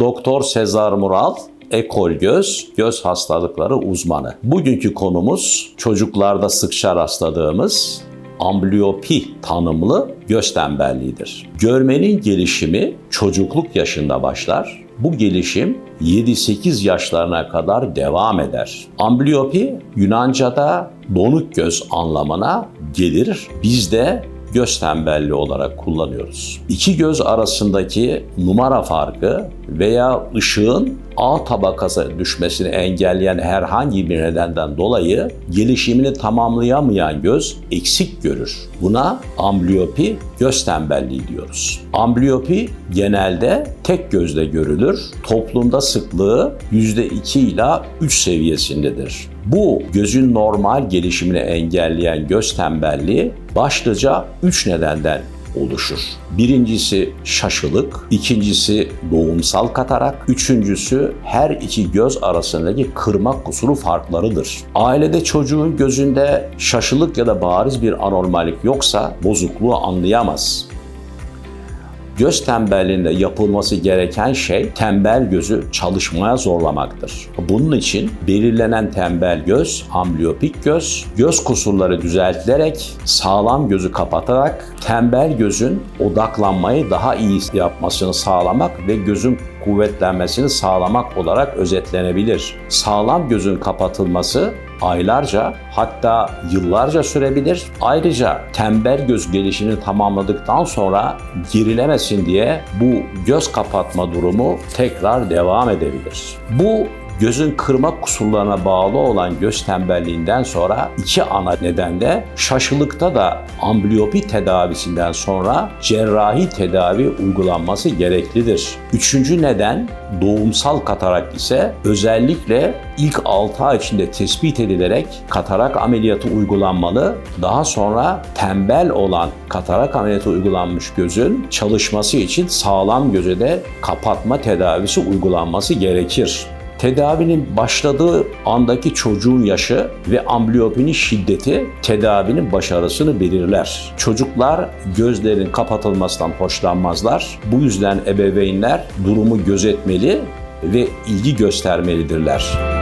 Doktor Sezar Mural, ekol göz, göz hastalıkları uzmanı. Bugünkü konumuz çocuklarda sıkça rastladığımız ambliyopi tanımlı göz tembelliğidir. Görmenin gelişimi çocukluk yaşında başlar. Bu gelişim 7-8 yaşlarına kadar devam eder. Ambliyopi Yunanca'da donuk göz anlamına gelir. Bizde göz tembelliği olarak kullanıyoruz. İki göz arasındaki numara farkı veya ışığın A tabakası düşmesini engelleyen herhangi bir nedenden dolayı gelişimini tamamlayamayan göz eksik görür. Buna ambliyopi, göz tembelliği diyoruz. Ambliyopi genelde tek gözle görülür. Toplumda sıklığı %2 ila 3 seviyesindedir. Bu gözün normal gelişimini engelleyen göz tembelliği başlıca 3 nedenden oluşur. Birincisi şaşılık, ikincisi doğumsal katarak, üçüncüsü her iki göz arasındaki kırmak kusuru farklarıdır. Ailede çocuğun gözünde şaşılık ya da bariz bir anormallik yoksa bozukluğu anlayamaz. Göz tembelliğinde yapılması gereken şey tembel gözü çalışmaya zorlamaktır. Bunun için belirlenen tembel göz, ambliyopik göz, göz kusurları düzeltilerek sağlam gözü kapatarak tembel gözün odaklanmayı daha iyi yapmasını sağlamak ve gözün kuvvetlenmesini sağlamak olarak özetlenebilir. Sağlam gözün kapatılması aylarca hatta yıllarca sürebilir. Ayrıca tembel göz gelişini tamamladıktan sonra gerilemesin diye bu göz kapatma durumu tekrar devam edebilir. Bu gözün kırma kusurlarına bağlı olan göz tembelliğinden sonra iki ana nedende şaşılıkta da ambliyopi tedavisinden sonra cerrahi tedavi uygulanması gereklidir. Üçüncü neden doğumsal katarak ise özellikle ilk 6 ay içinde tespit edilerek katarak ameliyatı uygulanmalı. Daha sonra tembel olan katarak ameliyatı uygulanmış gözün çalışması için sağlam göze de kapatma tedavisi uygulanması gerekir. Tedavinin başladığı andaki çocuğun yaşı ve ambliyopinin şiddeti tedavinin başarısını belirler. Çocuklar gözlerin kapatılmasından hoşlanmazlar. Bu yüzden ebeveynler durumu gözetmeli ve ilgi göstermelidirler.